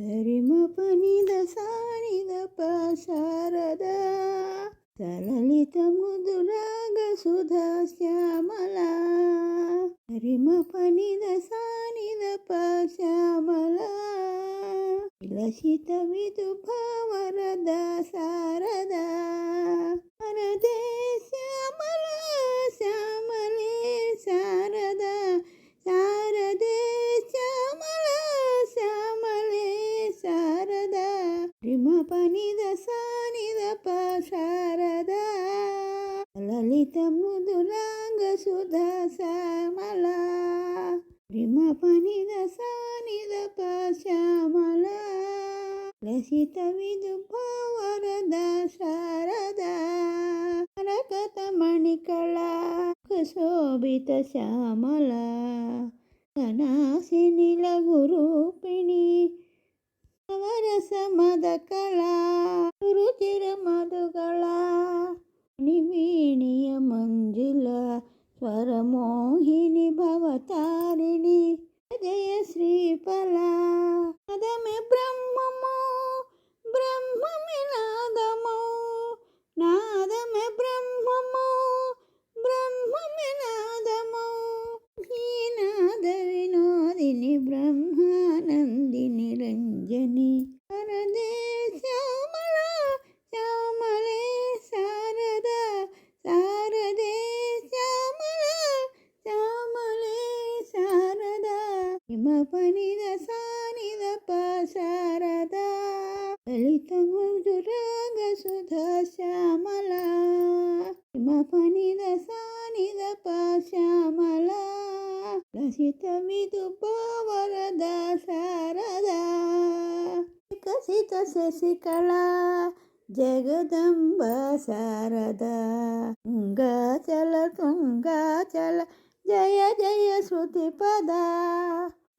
సరిమ పనిద సానిద ప సలలిత మృదురాగ సుధా శ్యామల. సరిమ పనిద సానిద ప శ్యామల విలసిత విదుభావరద భావరదా పనిద సానిద ప లలిత మృదులాంగ సుధా శ్యామల రిమ పనిద సానిద ప శ్యామల లసిత విదుభావరద శారద మరకత మణికళ శోభిత శ్యామల. ఘనాసినిల గురూపిణి. నవరస మద భవతారిణి పదమే బ్రహ్మము. హిమ పనిద సానిద ప శారద లలిత మధురాగ సుధా శ్యామల హిమ పనిద సానిద ప శ్యామల లసిత విదు వరద శారద వికసిత శశికళ జగదంబ శారద తుంగాచల తుంగాచల జయ జయ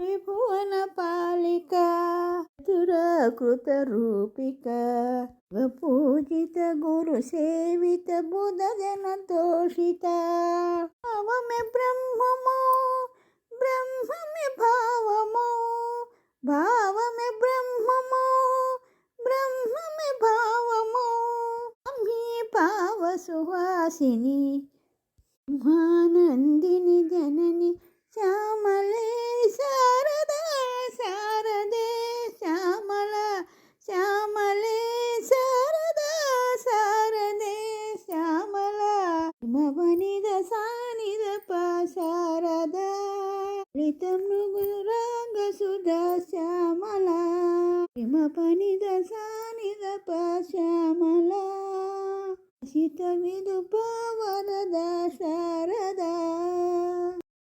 त्रिभुवनपालिका दुराकृतरूपिका पूजित गुरुसेवित मो भावमे ब्रह्ममो, ब्रह्म ब्रह्म भावमे, भाव ब्रह्ममे भावमो। पाव सुहासिनी मानन्दिनि जननी నిద సానిద పాశారద. లిత మృగురాంగ సుధ శ్యామల. హిమ పనిద సానిద పాశ్యామల. శిత విదు పవరద శారదా.